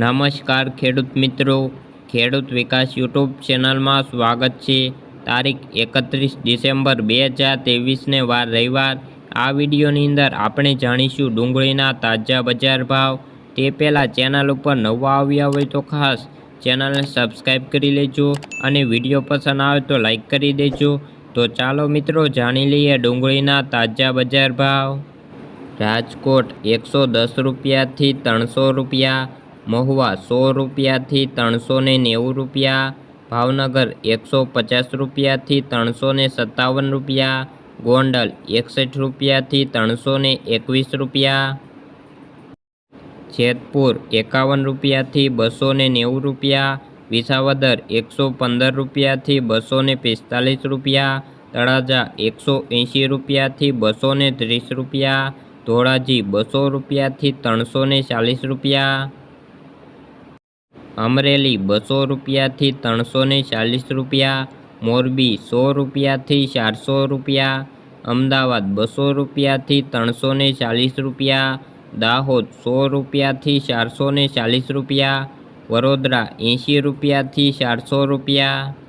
નમસ્કાર ખેડૂત મિત્રો. ખેડૂત વિકાસ યુટ્યુબ ચેનલમાં સ્વાગત છે. તારીખ એકત્રીસ ડિસેમ્બર બે હજાર ત્રેવીસને વાર રવિવાર. આ વિડીયોની અંદર આપણે જાણીશું ડુંગળીના તાજા બજાર ભાવ. તે પહેલાં ચેનલ ઉપર નવા આવ્યા હોય તો ખાસ ચેનલને સબસ્ક્રાઈબ કરી લેજો અને વીડિયો પસંદ આવે તો લાઈક કરી દેજો. તો ચાલો મિત્રો જાણી લઈએ ડુંગળીના તાજા બજાર ભાવ. રાજકોટ એકસો દસ રૂપિયાથી ત્રણસો રૂપિયા. મહુવા સો રૂપિયાથી ત્રણસો નેવું રૂપિયા, ભાવનગર એકસો પચાસ રૂપિયાથી ત્રણસો સત્તાવન રૂપિયા, ગોંડલ એકસઠ રૂપિયાથી ત્રણસો એકવીસ રૂપિયા, જેતપુર એકાવન રૂપિયાથી બસો નેવું રૂપિયા, વિસાવદર એકસો પંદર રૂપિયાથી બસો પિસ્તાલીસ રૂપિયા, તળાજા એકસો એંશી રૂપિયાથી બસો ત્રીસ રૂપિયા, ધોળાજી બસો રૂપિયાથી ત્રણસો ચાલીસ રૂપિયા અમરેલી બસો રૂપિયાથી ત્રણસો ચાલીસ રૂપિયા, મોરબી સો રૂપિયાથી ચારસો રૂપિયા, અમદાવાદ બસો રૂપિયાથી ત્રણસો ચાલીસ રૂપિયા, દાહોદ સો રૂપિયાથી ચારસો ચાલીસ રૂપિયા, વડોદરા એંશી રૂપિયાથી ચારસો રૂપિયા